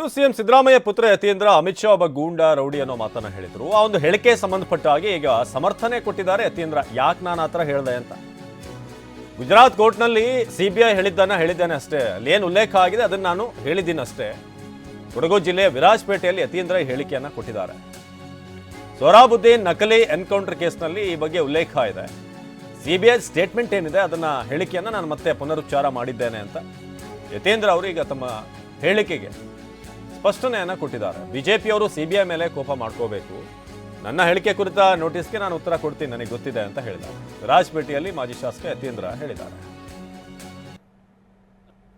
ಇನ್ನು ಸಿಎಂ ಸಿದ್ದರಾಮಯ್ಯ ಪುತ್ರ ಯತೀಂದ್ರ ಅಮಿತ್ ಶಾ ಒಬ್ಬ ಗೂಂಡ, ರೌಡಿ ಅನ್ನೋ ಮಾತನ್ನ ಹೇಳಿದ್ರು. ಆ ಒಂದು ಹೇಳಿಕೆ ಸಂಬಂಧಪಟ್ಟ ಹಾಗೆ ಈಗ ಸಮರ್ಥನೆ ಕೊಟ್ಟಿದ್ದಾರೆ ಯತೀಂದ್ರ. ಯಾಕೆ ನಾನು ಆತರ ಹೇಳ್ದೆ ಅಂತ? ಗುಜರಾತ್ ಕೋರ್ಟ್ನಲ್ಲಿ ಸಿಬಿಐ ಹೇಳಿದ್ದಾನೆ ಹೇಳಿದ್ದೇನೆ ಅಷ್ಟೇ. ಅಲ್ಲಿ ಏನು ಉಲ್ಲೇಖ ಆಗಿದೆ ಅದನ್ನ ನಾನು ಹೇಳಿದ್ದೀನಿ ಅಷ್ಟೇ. ಕೊಡಗು ಜಿಲ್ಲೆಯ ವಿರಾಜಪೇಟೆಯಲ್ಲಿ ಯತೀಂದ್ರ ಈ ಹೇಳಿಕೆಯನ್ನ ಕೊಟ್ಟಿದ್ದಾರೆ. ಸೊರಾಬುದ್ದೀನ್ ನಕಲಿ ಎನ್ಕೌಂಟರ್ ಕೇಸ್ನಲ್ಲಿ ಈ ಬಗ್ಗೆ ಉಲ್ಲೇಖ ಇದೆ. ಸಿಬಿಐ ಸ್ಟೇಟ್ಮೆಂಟ್ ಏನಿದೆ ಅದನ್ನ ಹೇಳಿಕೆಯನ್ನ ನಾನು ಮತ್ತೆ ಪುನರುಚ್ಚಾರ ಮಾಡಿದ್ದೇನೆ ಅಂತ ಯತೇಂದ್ರ ಅವರು ಈಗ ತಮ್ಮ ಹೇಳಿಕೆಗೆ ಸ್ಪಷ್ಟನೆಯನ್ನ ಕೊಟ್ಟಿದ್ದಾರೆ. ಬಿಜೆಪಿಯವರು ಸಿಬಿಐ ಮೇಲೆ ಕೋಪ ಮಾಡ್ಕೋಬೇಕು. ನನ್ನ ಹೇಳಿಕೆ ಕುರಿತ ನೋಟಿಸ್ಗೆ ನಾನು ಉತ್ತರ ಕೊಡ್ತೀನಿ, ನನಗೆ ಗೊತ್ತಿದೆ ಅಂತ ಹೇಳಿದ್ದಾರೆ. ರಾಜಪೇಟೆಯಲ್ಲಿ ಮಾಜಿ ಶಾಸಕ ಯತೀಂದ್ರ ಹೇಳಿದ್ದಾರೆ.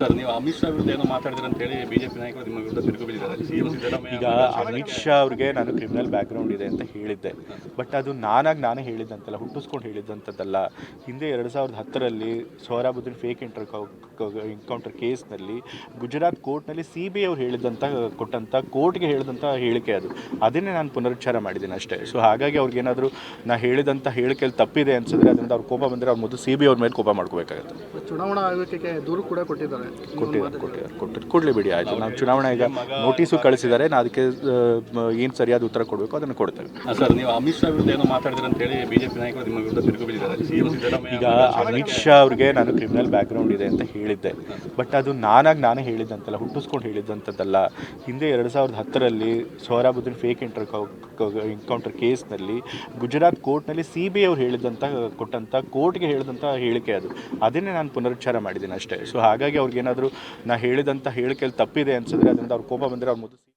ಸರ್ ನೀವು ಅಮಿತ್ ಶಾ ವಿರುದ್ಧ ಏನೋ ಮಾತಾಡಿದ್ರೆ ಅಂತ ಹೇಳಿ ಬಿಜೆಪಿ ನಾಯಕರು ನಿಮ್ಮ ವಿರುದ್ಧ ತಿರುಗಿಬಿಟ್ಟಿದ್ದಾರೆ. ಸಿಎಂ ಸಿದ್ದರಾಮಯ್ಯ ಈಗ ಅಮಿತ್ ಶಾ ಅವ್ರಿಗೆ ನಾನು ಕ್ರಿಮಿನಲ್ ಬ್ಯಾಕ್ಗ್ರೌಂಡ್ ಇದೆ ಅಂತ ಹೇಳಿದ್ದೆ. ಬಟ್ ಅದು ನಾನಾಗಿ ನಾನೇ ಹೇಳಿದ್ದಂತಲ್ಲ ಹುಟ್ಟಿಸ್ಕೊಂಡು ಹೇಳಿದ್ದಂಥದ್ದಲ್ಲ. ಹಿಂದೆ ಎರಡು ಸಾವಿರದ ಹತ್ತರಲ್ಲಿ ಸೋಹರಾಬುದ್ದೀನ್ ಫೇಕ್ ಇಂಟರ್ ಎನ್ಕೌಂಟರ್ ಕೇಸ್ನಲ್ಲಿ ಗುಜರಾತ್ ಕೋರ್ಟ್ನಲ್ಲಿ ಸಿ ಬಿ ಐ ಅವ್ರು ಹೇಳಿದಂಥ ಕೊಟ್ಟಂಥ ಕೋರ್ಟ್ಗೆ ಹೇಳಿದಂಥ ಹೇಳಿಕೆ ಅದು. ಅದನ್ನೇ ನಾನು ಪುನರುಚ್ಚಾರ ಮಾಡಿದ್ದೀನಿ ಅಷ್ಟೇ. ಸೊ ಹಾಗಾಗಿ ಅವ್ರಿಗೇನಾದರೂ ನಾ ಹೇಳಿದಂಥ ಹೇಳಿಕೆಯಲ್ಲಿ ತಪ್ಪಿದೆ ಅನ್ಸಿದ್ರೆ ಅದರಿಂದ ಅವ್ರು ಕೋಪ ಬಂದರೆ ಅವ್ರ ಮೊದಲು ಸಿ ಬಿ ಅವ್ರ ಮೇಲೆ ಕೋಪ ಮಾಡ್ಕೋಬೇಕಾಗುತ್ತೆ. ಚುನಾವಣಾ ಆಯೋಗಕ್ಕೆ ದೂರು ಕೂಡ ಕೊಟ್ಟಿದ್ದಾರೆ. ಕೊಟ್ಟಿದ್ದಾರೆ ಕೊಟ್ಟಿದ್ದಾರೆ ಕೊಟ್ಟಿದ್ದು ಕೊಡಲಿ ಬಿಡಿ ಆಯಿತು. ನಾವು ಚುನಾವಣೆ ಈಗ ನೋಟಿಸು ಕಳಿಸಿದ್ದಾರೆ. ನಾ ಅದಕ್ಕೆ ಏನು ಸರಿಯಾದ ಉತ್ತರ ಕೊಡಬೇಕು ಅದನ್ನು ಕೊಡ್ತೇವೆ. ಸರ್ ನೀವು ಅಮಿತ್ ಶಾ ವಿರುದ್ಧ ಏನೋ ಮಾತಾಡಿದ್ರೆ ಅಂತ ಹೇಳಿ ಬಿಜೆಪಿ ನಾಯಕರು ನಿಮ್ಮ ವಿರುದ್ಧ ತಿರುಗು ಬಿದ್ದಿದ್ದಾರೆ ಈಗ ಅಮಿತ್ ಶಾ ಅವ್ರಿಗೆ ನಾನು ಕ್ರಿಮಿನಲ್ ಬ್ಯಾಕ್ಗ್ರೌಂಡ್ ಇದೆ ಅಂತ ಹೇಳಿದ್ದೆ. ಬಟ್ ಅದು ನಾನಾಗಿ ನಾನೇ ಹೇಳಿದ್ದಂತಲ್ಲ ಹುಟ್ಟಿಸ್ಕೊಂಡು ಹೇಳಿದ್ದಂಥದ್ದಲ್ಲ. ಹಿಂದೆ ಎರಡು ಸಾವಿರದ ಹತ್ತರಲ್ಲಿ ಸೋಹರಾಬುದ್ದೀನ್ ಫೇಕ್ ಇಂಟರ್ ಎನ್ಕೌಂಟರ್ ಕೇಸ್ನಲ್ಲಿ ಗುಜರಾತ್ ಕೋರ್ಟ್ನಲ್ಲಿ ಸಿ ಬಿ ಐ ಅವ್ರು ಹೇಳಿದಂಥ ಕೊಟ್ಟಂಥ ಕೋರ್ಟ್ಗೆ ಹೇಳಿದಂಥ ಹೇಳಿಕೆ ಅದು. ಅದನ್ನೇ ನಾನು ಪುನರುಚ್ಚಾರ ಮಾಡಿದ್ದೀನಿ ಅಷ್ಟೇ. ಸೊ ಹಾಗಾಗಿ ಅವ್ರಿಗೇನಾದರೂ ನಾ ಹೇಳಿದಂಥ ಹೇಳಿಕೆಯಲ್ಲಿ ತಪ್ಪಿದೆ ಅನ್ಸಿದ್ರೆ ಅದರಿಂದ ಅವ್ರು ಕೋಪ ಬಂದರೆ ಅವ್ರು ಮೊದಲು